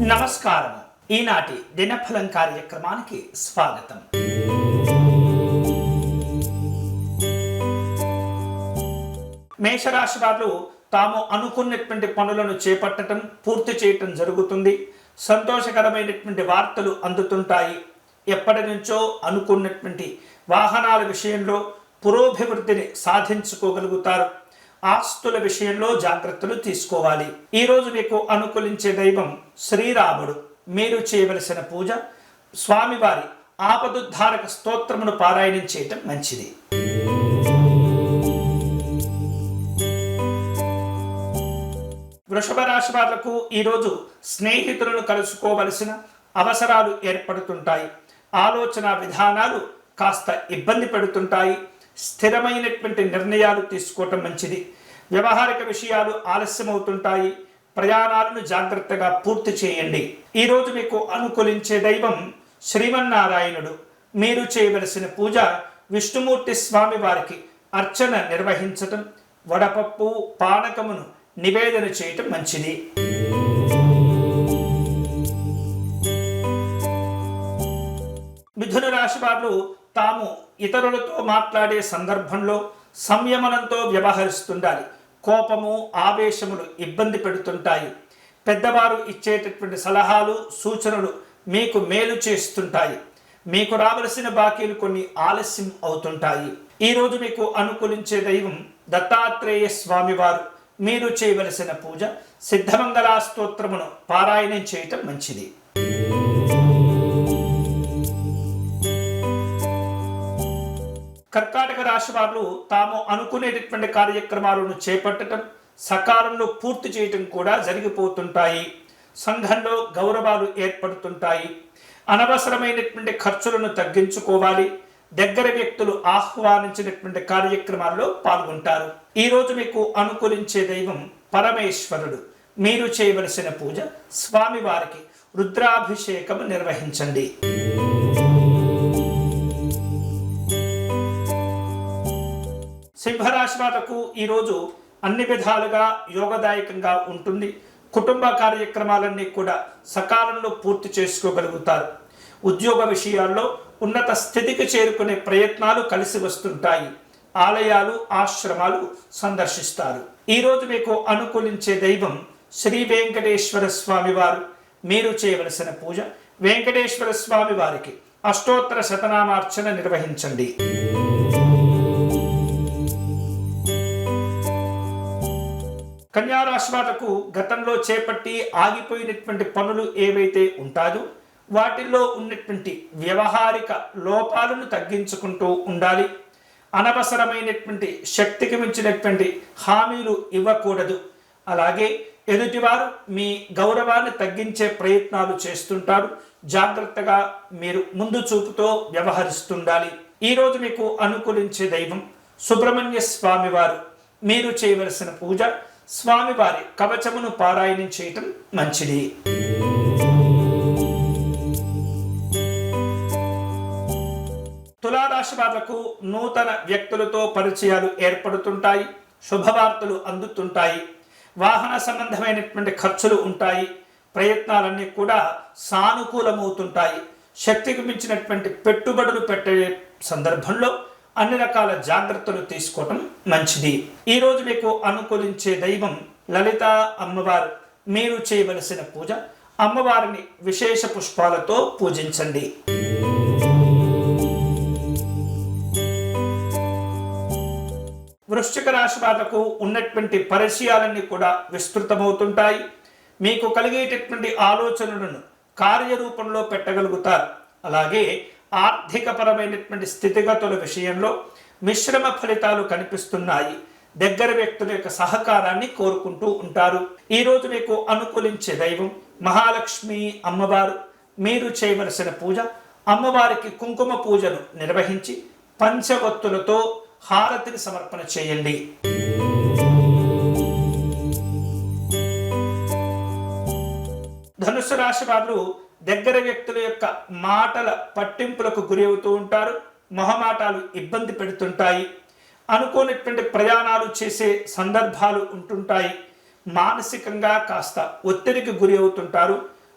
నమస్కారం. ఈనాటి దినఫలం కార్యక్రమానికి స్వాగతం. మేషరాశి వారు తాము అనుకున్నటువంటి పనులను చేపట్టడం పూర్తి చేయటం జరుగుతుంది. సంతోషకరమైనటువంటి వార్తలు అందుతుంటాయి. ఎప్పటి నుంచో అనుకున్నటువంటి వాహనాల విషయంలో పురోభివృద్ధిని సాధించుకోగలుగుతారు. ఆస్తుల విషయంలో జాగ్రత్తలు తీసుకోవాలి. ఈరోజు మీకు అనుకూలించే దైవం శ్రీరాముడు. మీరు చేయవలసిన పూజ స్వామివారి ఆపదుద్ధారక స్తోత్రమును పారాయణం చేయటం మంచిది. వృషభ రాశి వాళ్ళకు ఈరోజు స్నేహితులను కలుసుకోవలసిన అవసరాలు ఏర్పడుతుంటాయి. ఆలోచన విధానాలు కాస్త ఇబ్బంది పెడుతుంటాయి. స్థిరమైనటువంటి నిర్ణయాలు తీసుకోవటం మంచిది. వ్యవహారిక విషయాలు ఆలస్యమవుతుంటాయి. ప్రయాణాలను జాగ్రత్తగా పూర్తి చేయండి. ఈరోజు మీకు అనుకూలించే దైవం శ్రీమన్నారాయణుడు. మీరు చేయవలసిన పూజ విష్ణుమూర్తి స్వామి వారికి అర్చన నిర్వహించటం వడపప్పు పానకమును నివేదన చేయటం మంచిది. మిథున రాశి వారు తాము ఇతరులతో మాట్లాడే సందర్భంలో సంయమనంతో వ్యవహరిస్తుండాలి. కోపము ఆవేశములు ఇబ్బంది పెడుతుంటాయి. పెద్దవారు ఇచ్చేటటువంటి సలహాలు సూచనలు మీకు మేలు చేస్తుంటాయి. మీకు రావలసిన బాకీలు కొన్ని ఆలస్యం అవుతుంటాయి. ఈరోజు మీకు అనుకూలించే దైవం దత్తాత్రేయ స్వామివారు. మీరు చేయవలసిన పూజ సిద్ధమంగళా స్తోత్రమును పారాయణం చేయటం మంచిది. కర్కాటక రాశి వారు తాము అనుకునేటటువంటి కార్యక్రమాలను చేపట్టడం సకాలంలో పూర్తి చేయటం కూడా జరిగిపోతుంటాయి. సంఘంలో గౌరవాలు ఏర్పడుతుంటాయి. అనవసరమైనటువంటి ఖర్చులను తగ్గించుకోవాలి. దగ్గర వ్యక్తులు ఆహ్వానించినటువంటి కార్యక్రమాల్లో పాల్గొంటారు. ఈరోజు మీకు అనుకూలించే దైవం పరమేశ్వరుడు. మీరు చేయవలసిన పూజ స్వామివారికి రుద్రాభిషేకం నిర్వహించండి. సింహరాశి వాళ్ళకు ఈరోజు అన్ని విధాలుగా యోగదాయకంగా ఉంటుంది. కుటుంబ కార్యక్రమాలన్నీ కూడా సకాలంలో పూర్తి చేసుకోగలుగుతారు. ఉద్యోగ విషయాల్లో ఉన్నత స్థితికి చేరుకునే ప్రయత్నాలు కలిసి వస్తుంటాయి. ఆలయాలు ఆశ్రమాలు సందర్శిస్తారు. ఈరోజు మీకు అనుకూలించే దైవం శ్రీ వెంకటేశ్వర స్వామి వారు. మీరు చేయవలసిన పూజ వెంకటేశ్వర స్వామి వారికి. అష్టోత్తర శతనామార్చన నిర్వహించండి. రాష్ట్రాలకు గతంలో చేపట్టి ఆగిపోయినటువంటి పనులు ఏవైతే ఉంటాయో వాటిల్లో ఉన్నటువంటి వ్యవహారిక లోపాలను తగ్గించుకుంటూ ఉండాలి. అనవసరమైనటువంటి శక్తికి మించినటువంటి హామీలు ఇవ్వకూడదు. అలాగే ఎదుటివారు మీ గౌరవాన్ని తగ్గించే ప్రయత్నాలు చేస్తుంటారు. జాగ్రత్తగా మీరు ముందు చూపుతో వ్యవహరిస్తుండాలి. ఈరోజు మీకు అనుకూలించే దైవం సుబ్రహ్మణ్య స్వామి వారు మీరు చేయవలసిన పూజ స్వామివారి కవచమును పారాయణం చేయటం మంచిది. తులారాశి వాళ్ళకు నూతన వ్యక్తులతో పరిచయాలు ఏర్పడుతుంటాయి శుభవార్తలు అందుతుంటాయి వాహన సంబంధమైనటువంటి ఖర్చులు ఉంటాయి ప్రయత్నాలన్నీ కూడా సానుకూలమవుతుంటాయి. శక్తికి మించినటువంటి పెట్టుబడులు పెట్టే సందర్భంలో అన్ని రకాల జాగ్రత్తలు తీసుకోవటం మంచిది. ఈరోజు మీకు అనుకూలించే దైవం లలిత అమ్మవారు. మీరు చేయవలసిన పూజ అమ్మవారిని విశేష పుష్పాలతో పూజించండి. వృశ్చిక రాశి వాళ్ళకు ఉన్నటువంటి పరిచయాలన్నీ కూడా విస్తృతమవుతుంటాయి. మీకు కలిగేటటువంటి ఆలోచనలను కార్యరూపంలో పెట్టగలుగుతారు. అలాగే ఆర్థికపరమైనటువంటి స్థితిగతుల విషయంలో మిశ్రమ ఫలితాలు కనిపిస్తున్నాయి. దగ్గర వ్యక్తుల యొక్క సహకారాన్ని కోరుకుంటూ ఉంటారు. ఈరోజు మీకు అనుకూలించే దైవం మహాలక్ష్మి అమ్మవారు. మీరు చేయవలసిన పూజ అమ్మవారికి కుంకుమ పూజను నిర్వహించి పంచవత్తులతో హారతిని సమర్పణ చేయండి. ధనుసు రాశి వారు దగ్గర వ్యక్తుల యొక్క మాటల పట్టింపులకు గురి అవుతూ ఉంటారు మొహమాటాలు ఇబ్బంది పెడుతుంటాయి అనుకోనటువంటి ప్రయాణాలు చేసే సందర్భాలు ఉంటుంటాయి మానసికంగా కాస్త ఒత్తిడికి గురి అవుతుంటారు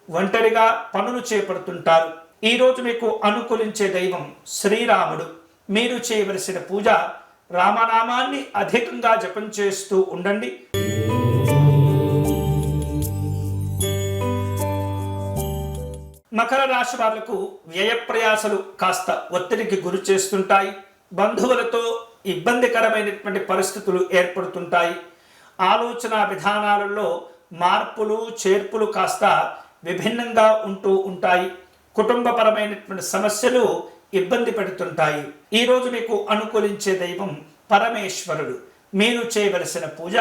ఒంటరిగా పనులు చేపడుతుంటారు. ఈరోజు మీకు అనుకూలించే దైవం శ్రీరాముడు. మీరు చేయవలసిన పూజ రామనామాన్ని అధికంగా జపం చేస్తూ ఉండండి. మకర రాశి వాళ్ళకు వ్యయప్రయాసలు కాస్త ఒత్తిడికి గురి చేస్తుంటాయి. బంధువులతో ఇబ్బందికరమైనటువంటి పరిస్థితులు ఏర్పడుతుంటాయి. ఆలోచన విధానాలలో మార్పులు చేర్పులు కాస్త విభిన్నంగా ఉంటూ ఉంటాయి. కుటుంబపరమైనటువంటి సమస్యలు ఇబ్బంది పెడుతుంటాయి. ఈరోజు మీకు అనుకూలించే దైవం పరమేశ్వరుడు. మీరు చేయవలసిన పూజ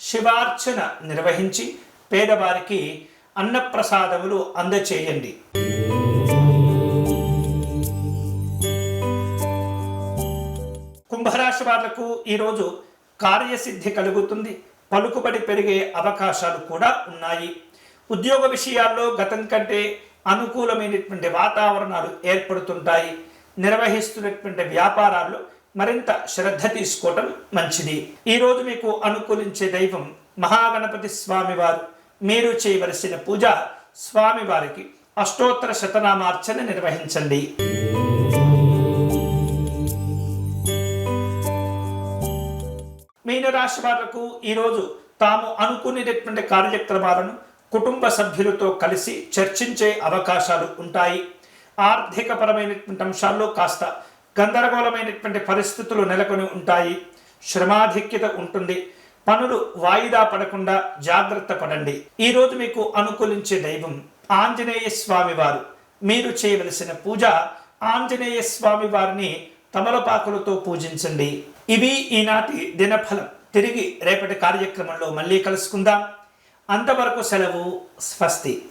శివార్చన నిర్వహించి పేదవారికి అన్నప్రసాదములు అందచేయండి. కుంభరాశి వాళ్ళకు ఈరోజు కార్యసిద్ధి కలుగుతుంది. పలుకుబడి పెరిగే అవకాశాలు కూడా ఉన్నాయి. ఉద్యోగ విషయాల్లో గతం కంటే అనుకూలమైనటువంటి వాతావరణాలు ఏర్పడుతుంటాయి. నిర్వహిస్తున్నటువంటి వ్యాపారాల్లో మరింత శ్రద్ధ తీసుకోవటం మంచిది. ఈరోజు మీకు అనుకూలించే దైవం మహాగణపతి స్వామివారు. మీరు చేయవలసిన పూజ స్వామివారికి అష్టోత్తర శతనామార్చన నిర్వహించండి. మీనరాశి వాళ్ళకు ఈరోజు తాము అనుకునేటటువంటి కార్యక్రమాలను కుటుంబ సభ్యులతో కలిసి చర్చించే అవకాశాలు ఉంటాయి. ఆర్థికపరమైనటువంటి అంశాల్లో కాస్త గందరగోళమైనటువంటి పరిస్థితులు నెలకొని ఉంటాయి. శ్రమాధిక్యత ఉంటుంది. పనులు వాయిదా పడకుండా జాగ్రత్త పడండి. ఈరోజు మీకు అనుకూలించే దైవం ఆంజనేయ స్వామి వారు. మీరు చేయవలసిన పూజ ఆంజనేయ స్వామి వారిని తమలపాకులతో పూజించండి. ఇవి ఈనాటి దినఫలం. తిరిగి రేపటి కార్యక్రమంలో మళ్ళీ కలుసుకుందాం. అంతవరకు సెలవు స్వస్తి.